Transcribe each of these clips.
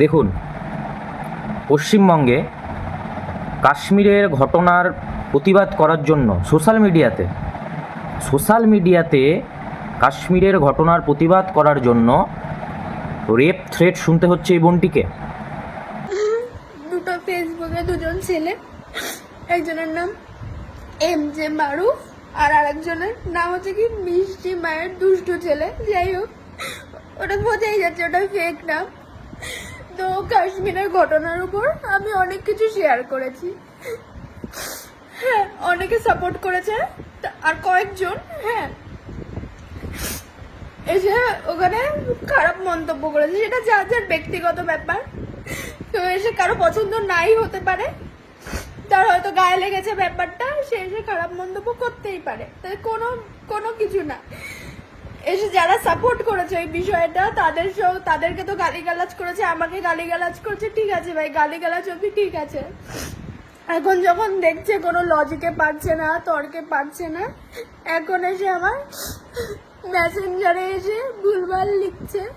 দেখুন, পশ্চিমবঙ্গে কাশ্মীরের ঘটনার প্রতিবাদ করার জন্য সোশ্যাল মিডিয়াতে সোশ্যাল মিডিয়াতে কাশ্মীরের ঘটনার প্রতিবাদ করার জন্য রেপ থ্রেট শুনতে হচ্ছে এই বোনটিকে। দুটো ফেসবুকে দুজন ছেলে, একজনের নাম এম জে মারুফ আর আরেকজনের নাম হচ্ছে কি মিষ্টি মায়ের দুষ্টু ছেলে। যাই হোক, ওটা বোঝাই যাচ্ছে, ওটা ফেক নাম। তো কাশ্মীরের ঘটনার উপর আমি অনেক কিছু শেয়ার করেছি। হ্যাঁ অনেকে সাপোর্ট করেছে। আর কয়েকজন হ্যাঁ। এসে ওখানে খারাপ মন্তব্য করেছে, সেটা যার যার ব্যক্তিগত ব্যাপার। তো এসে কারও পছন্দ নাই হতে পারে। তার হয়তো গায়ে লেগেছে ব্যাপারটা, সে এসে খারাপ মন্তব্য করতেই পারে। তাই কোনো কোনো কিছু না। এসে যারা সাপোর্ট করেছে এই বিষয়টা, তাদের সব- তাদেরকে তো গালিগালাজ করেছে, আমাকে গালিগালাজ করেছে, ঠিক আছে ভাই, গালিগালাজ অবধি ঠিক আছে। এখন যখন দেখছে কোনো লজিকে পারছে না, তর্কে পারছে না, এখন এসে আমার মেসেঞ্জারে এসে ভুলভাল লিখছে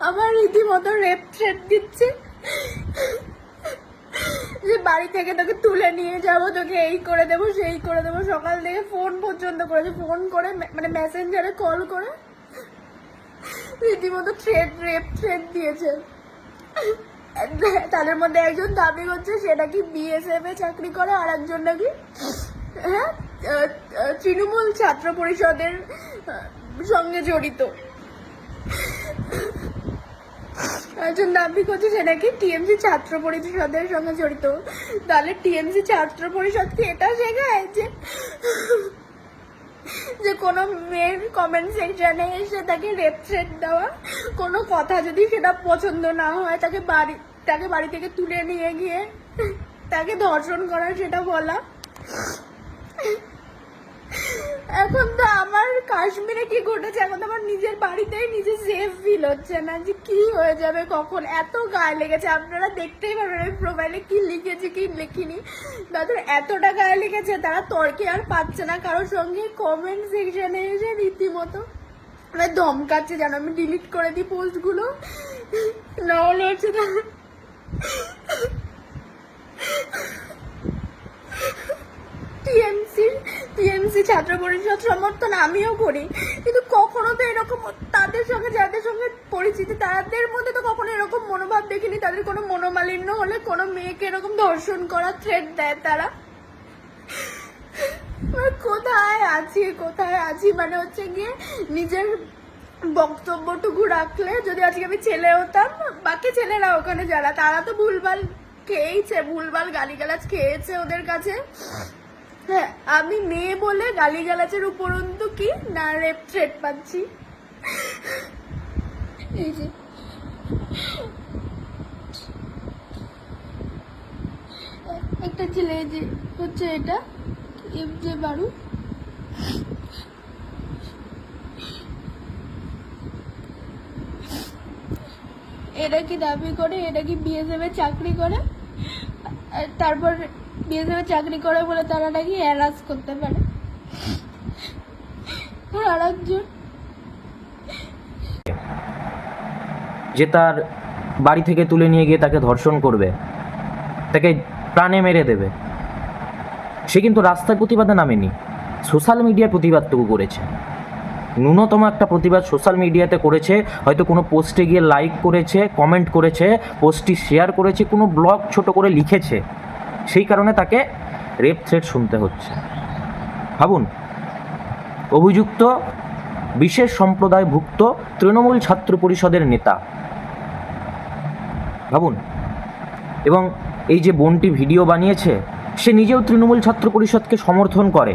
আমার রীতিমতো রেপ থ্রেট দিচ্ছে। বাড়ি থেকে তোকে তুলে নিয়ে যাব, তোকে এই করে দেবো, সেই করে দেবো। সকাল থেকে ফোন পর্যন্ত করেছে। ফোন করে মানে মেসেঞ্জারে কল করে। রীতিমতো থ্রেড রেপ থ্রেড দিয়েছে। তাদের মধ্যে একজন দাবি করছে সে নাকি বিএসএফ এ চাকরি করে, আর একজন নাকি হ্যাঁ তৃণমূল ছাত্র পরিষদের সঙ্গে জড়িত। একজন দাবি করছে সে নাকি টিএমসি ছাত্র পরিষদের সঙ্গে জড়িত। তাহলে টিএমসি ছাত্র পরিষদ কি এটা শেখায় যে যে কোনো মেয়ের কমেন্ট সেকশনে এসে তাকে রেপ থ্রেট দেওয়া? কোনো কথা যদি সেটা পছন্দ না হয়, তাকে বাড়ি তাকে বাড়ি থেকে তুলে নিয়ে গিয়ে তাকে ধর্ষণ করা সেটা বলা। এখন তো আমার কাশ্মীরে কি ঘটেছে? এখন তো আমার নিজের বাড়িতেই নিজে সেফ ফিল হচ্ছে না যে কি হয়ে যাবে, কখন? এত গায়ে লেগেছে। আপনারা দেখতেই পারবেন আমি প্রোফাইলে কি লিখেছি, কি লিখিনি। তাদের এতটা গায়ে লেগেছে, তারা তর্কে আর পাচ্ছে না। কারোর সঙ্গে কমেন্ট সেকশনে এসে রীতিমতো মানে ধমকাচ্ছে যেন। আমি ডিলিট করে দিই পোস্টগুলো না হলে হচ্ছে তারা টিএমসি টিএমসি ছাত্র পরিষদ সমর্থন আমিও করি। কিন্তু কখনো তো এরকম তাদের সঙ্গে, যাদের সঙ্গে পরিচিতি, তাদের মধ্যে তো কখনো এরকম মনোভাব দেখিনি। তাদের কোনো মনোমালিন্য হলে কোনো মেয়েকে এরকম ধর্ষণ করা থ্রেট দেয় তারা। কোথায় আছি? কোথায় আছি? মানে হচ্ছে গিয়ে নিজের বক্তব্যটুকু রাখলে যদি আজকে আমি ছেলে হতাম, বাকি ছেলেরা ওখানে যারা, তারা তো ভুলভাল খেয়েইছে, ভুলভাল গালিগালাজ খেয়েছে ওদের কাছে। হ্যাঁ আমি মেয়ে বলে গালিগালাজের উপরন্তু কি না রেপ থ্রেট পাচ্ছি এই যে। একটা ছেলে যে হচ্ছে এটা এফ জে বারু। এরা কি দাবি করে, এরা কি বিএসএফ এ চাকরি করে? তারপর বিএসএফ চাকরি করে বলে তারা নাকি হ্যারাস করতে পারে। যে তার বাড়ি থেকে তুলে নিয়ে গিয়ে তাকে ধর্ষণ করবে, তাকে প্রাণে মেরে দেবে, সে কিন্তু রাস্তায় প্রতিবাদে নামেনি। সোশ্যাল মিডিয়ায় প্রতিবাদটুকু করেছে। ন্যূনতম একটা প্রতিবাদ সোশ্যাল মিডিয়াতে করেছে, হয়তো কোনো পোস্টে গিয়ে লাইক করেছে কমেন্ট করেছে, পোস্টটি শেয়ার করেছে, কোনো ব্লগ ছোট করে লিখেছে। সেই কারণে তাকে রেপ থ্রেট শুনতে হচ্ছে। ভাবুন, অভিযুক্ত, বিশেষ সম্প্রদায়ভুক্ত তৃণমূল ছাত্র পরিষদের নেতা। ভাবুন, এবং এই যে বোনটি ভিডিও বানিয়েছে, সে নিজেও তৃণমূল ছাত্র পরিষদকে সমর্থন করে।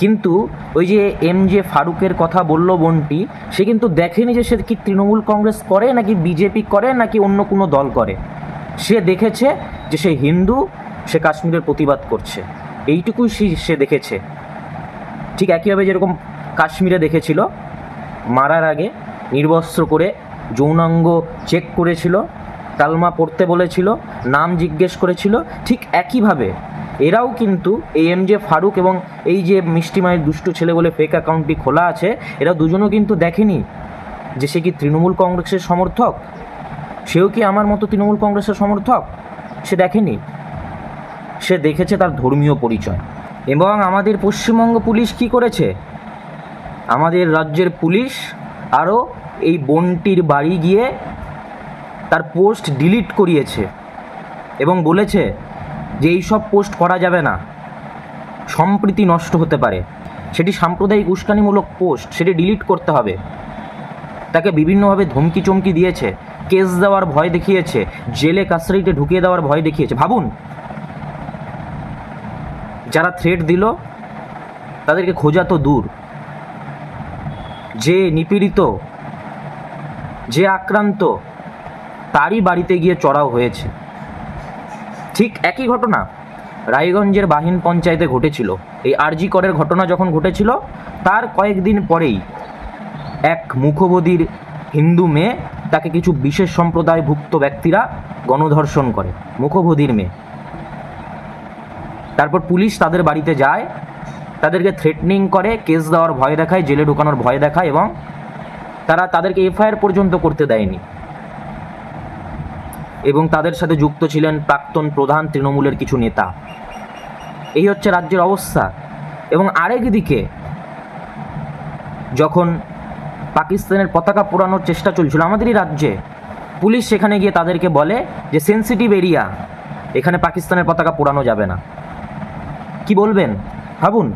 কিন্তু ওই যে এম জে ফারুকের কথা বলল বোনটি, সে কিন্তু দেখেনি যে সে কি তৃণমূল কংগ্রেস করে, নাকি বিজেপি করে, নাকি অন্য কোনো দল করে। সে দেখেছে যে সে হিন্দু সে কাশ্মীরের প্রতিবাদ করছে। এইটুকুই সে- দেখেছে। ঠিক একইভাবে যেরকম কাশ্মীরে দেখেছিল, মারার আগে নির্বস্ত্র করে যৌনাঙ্গ চেক করেছিল কালমা পড়তে বলেছিল, নাম জিজ্ঞেস করেছিল, ঠিক একইভাবে এরাও কিন্তু এই এম জে ফারুক এবং এই যে মিষ্টিমায়ের দুষ্টু ছেলে বলে ফেক অ্যাকাউন্টটি খোলা আছে, এরা দুজনও কিন্তু দেখেনি যে সে কি তৃণমূল কংগ্রেসের সমর্থক? সেও কি আমার মতো তৃণমূল কংগ্রেসের সমর্থক? সে দেখেনি। সে দেখেছে তার ধর্মীয় পরিচয়। এবং আমাদের পশ্চিমবঙ্গ পুলিশ কি করেছে? আমাদের রাজ্যের পুলিশ আরও এই বোনটির বাড়ি গিয়ে তার পোস্ট ডিলিট করিয়েছে এবং বলেছে যে এই সব পোস্ট করা যাবে না। সম্প্রীতি নষ্ট হতে পারে। সেটি সাম্প্রদায়িক উস্কানিমূলক পোস্ট, সেটি ডিলিট করতে হবে। তাকে বিভিন্নভাবে ধমকি চমকি দিয়েছে, কেস দেওয়ার ভয় দেখিয়েছে, জেলে কাস্টাডিতে ঢুকিয়ে দেওয়ার ভয় দেখিয়েছে। ভাবুন যারা থ্রেট দিল, তাদেরকে খোঁজা তো দূর। যে নিপীড়িত, যে আক্রান্ত, তারই বাড়িতে গিয়ে চড়াও হয়েছে। ঠিক একই ঘটনা রায়গঞ্জের বাহিন পঞ্চায়েতে ঘটেছিল। এই আরজি করের ঘটনা যখন ঘটেছিল, তার কয়েকদিন পরেই এক মুখবধির হিন্দু মেয়ে, তাকে কিছু বিশেষ সম্প্রদায়ভুক্ত ব্যক্তিরা গণধর্ষণ করে মুখবধির মেয়ে। তারপর পুলিশ তাদের বাড়িতে যায়, তাদেরকে থ্রেটনিং করে কেস দেওয়ার ভয় দেখায়, জেলে ঢুকানোর ভয় দেখায় এবং তারা তাদেরকে এফআইআর পর্যন্ত করতে দেয়নি। এবং তাদের সাথে যুক্ত ছিলেন প্রাক্তন প্রধান তৃণমূলের কিছু নেতা। এই হচ্ছে রাজ্যের অবস্থা। এবং আরেক দিকে, যখন পাকিস্তানের পতাকা পোড়ানোর চেষ্টা চলছিল আমাদেরই রাজ্যে, পুলিশ সেখানে গিয়ে তাদেরকে বলে যে সেন্সিটিভ এরিয়া এখানে পাকিস্তানের পতাকা পোড়ানো যাবে না। কি বলবেন? ভাবুন।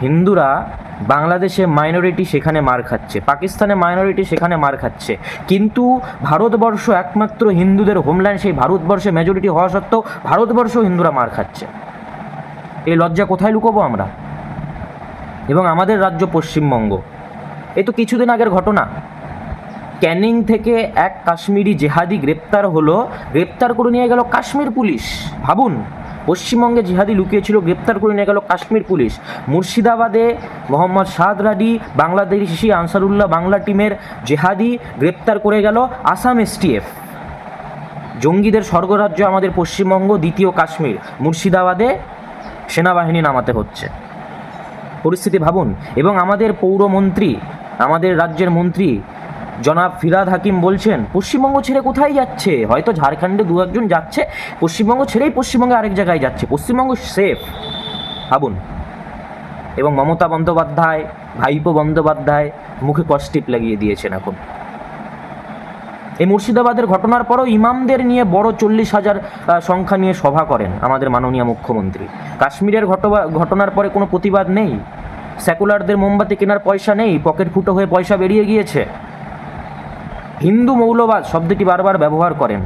হিন্দুরা বাংলাদেশে মাইনরিটি সেখানে মার খাচ্ছে, পাকিস্তানে মাইনরিটি সেখানে মার খাচ্ছে। কিন্তু ভারতবর্ষ একমাত্র হিন্দুদের হোমল্যান্ড সেই ভারতবর্ষে মেজরিটি হওয়া সত্ত্বেও ভারতবর্ষ হিন্দুরা মার খাচ্ছে। এই লজ্জা কোথায় লুকোবো আমরা? এবং আমাদের রাজ্য পশ্চিমবঙ্গ। এ তো কিছুদিন আগের ঘটনা। ক্যানিং থেকে এক কাশ্মীরি জেহাদি গ্রেপ্তার হলো, গ্রেপ্তার করে নিয়ে গেল কাশ্মীর পুলিশ। ভাবুন। পশ্চিমবঙ্গে জিহাদি লুকিয়েছিল, গ্রেপ্তার করে নিয়ে গেল কাশ্মীর পুলিশ। মুর্শিদাবাদে মোহাম্মদ সাদ রাডি, বাংলাদেশি আনসারুল্লাহ বাংলা টিমের জেহাদি গ্রেপ্তার করে গেল আসাম এসটিএফ। জঙ্গিদের স্বর্গরাজ্য আমাদের পশ্চিমবঙ্গ, দ্বিতীয় কাশ্মীর। মুর্শিদাবাদে সেনাবাহিনী নামাতে হচ্ছে। পরিস্থিতি ভাবুন, এবং আমাদের পৌরমন্ত্রী, আমাদের রাজ্যের মন্ত্রী জনাব ফিরাদ হাকিম বলছেন, পশ্চিমবঙ্গ ছেড়ে কোথায় যাচ্ছে? হয়তো ঝাড়খণ্ডে দু একজন যাচ্ছে, পশ্চিমবঙ্গ ছেড়েই পশ্চিমবঙ্গে আরেক জায়গায় যাচ্ছে। পশ্চিমবঙ্গ সেফ ভাবুন। এবং মমতা বন্দ্যোপাধ্যায়, ভাইপো বন্দ্যোপাধ্যায় মুখে কষ্টিপ লাগিয়ে দিয়েছেন এখন। এই মুর্শিদাবাদের ঘটনার পরও ইমামদের নিয়ে বড় চল্লিশ হাজার সংখ্যা নিয়ে সভা করেন আমাদের মাননীয় মুখ্যমন্ত্রী। কাশ্মীরের ঘটনার পরে কোনো প্রতিবাদ নেই? সেকুলারদের মোমবাতি কেনার পয়সা নেই? পকেট ফুটো হয়ে পয়সা বেরিয়ে গিয়েছে? হিন্দু মৌলবাদ শব্দটি বারবার ব্যবহার করেন,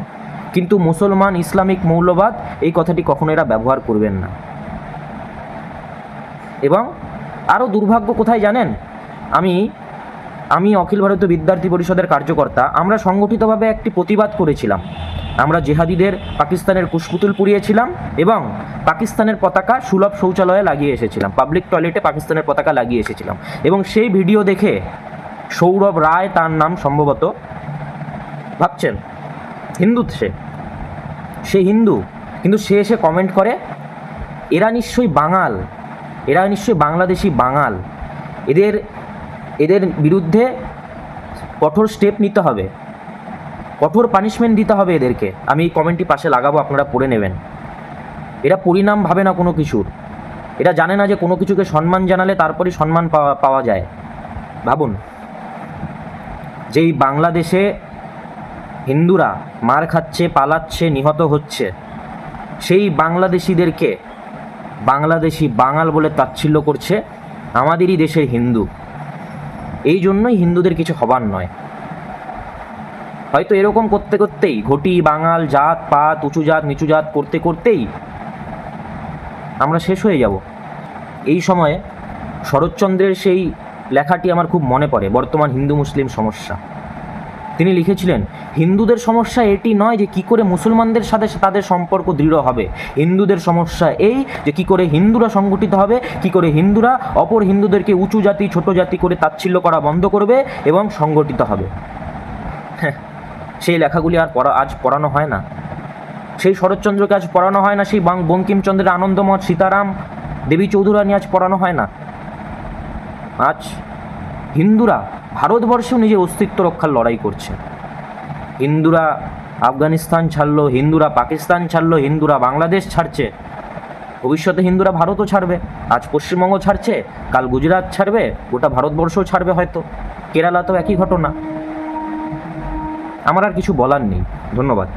কিন্তু মুসলমান ইসলামিক মৌলবাদ এই কথাটি কখনো এরা ব্যবহার করবেন না। এবং আরও দুর্ভাগ্য কোথায় জানেন? আমি আমি অখিল ভারতীয় বিদ্যার্থী পরিষদের কার্যকর্তা, আমরা সংগঠিতভাবে একটি প্রতিবাদ করেছিলাম। আমরা জেহাদিদের পাকিস্তানের কুশপুতুল পুড়িয়েছিলাম এবং পাকিস্তানের পতাকা সুলভ শৌচালয়ে লাগিয়ে এসেছিলাম, পাবলিক টয়লেটে পাকিস্তানের পতাকা লাগিয়ে এসেছিলাম। এবং সেই ভিডিও দেখে সৌরভ রায় তার নাম সম্ভবত ভাবছেন, হিন্দু সে। সে হিন্দু, কিন্তু সে এসে কমেন্ট করে, এরা নিশ্চয়ই বাঙাল, এরা নিশ্চয়ই বাংলাদেশি বাঙাল। এদের এদের বিরুদ্ধে কঠোর স্টেপ নিতে হবে। কঠোর পানিশমেন্ট দিতে হবে এদেরকে। আমি এই কমেন্টটি পাশে লাগাবো, আপনারা পড়ে নেবেন। এরা পরিণাম ভাবে না কোনো কিছুর। এরা জানে না যে কোনো কিছুকে সম্মান জানালে তারপরেই সম্মান পাওয়া পাওয়া যায়। ভাবুন, যেই বাংলাদেশে হিন্দুরা মার খাচ্ছে, পালাচ্ছে, নিহত হচ্ছে। সেই বাংলাদেশিদেরকে বাংলাদেশি বাঙাল বলে তাচ্ছিল্য করছে আমাদেরই দেশের হিন্দু। এই জন্যই হিন্দুদের কিছু হবার নয়। হয়তো এরকম করতে করতেই ঘটি, বাঙাল, জাত, পাত, উঁচু জাত, নিচু জাত করতে করতেই আমরা শেষ হয়ে যাব। এই সময়ে শরৎচন্দ্রের সেই লেখাটি আমার খুব মনে পড়ে, বর্তমান হিন্দু মুসলিম সমস্যা। তিনি লিখেছিলেন হিন্দুদের সমস্যা এটি নয় যে কি করে মুসলমানদের সাথে তাদের সম্পর্ক দৃঢ় হবে। হিন্দুদের সমস্যা এই যে কি করে হিন্দুরা সংগঠিত হবে কি করে হিন্দুরা অপর হিন্দুদেরকে উঁচু জাতি ছোট জাতি করে তাচ্ছিল্য করা বন্ধ করবে এবং সংগঠিত হবে। হ্যাঁ, সেই লেখাগুলি আর পড়া আজ পড়ানো হয় না। সেই শরৎচন্দ্রকে আজ পড়ানো হয় না সেই বঙ্কিমচন্দ্রের আনন্দমঠ সীতারাম দেবী চৌধুরানী আজ পড়ানো হয় না। আজ হিন্দুরা ভারতবর্ষেও নিজের অস্তিত্ব রক্ষার লড়াই করছে। হিন্দুরা আফগানিস্তান ছাড়লো, হিন্দুরা পাকিস্তান ছাড়লো, হিন্দুরা বাংলাদেশ ছাড়ছে। ভবিষ্যতে হিন্দুরা ভারতও ছাড়বে, আজ পশ্চিমবঙ্গ ছাড়ছে, কাল গুজরাট ছাড়বে, গোটা ভারতবর্ষও ছাড়বে হয়তো। কেরালা তো একই ঘটনা। আমার আর কিছু বলার নেই। ধন্যবাদ।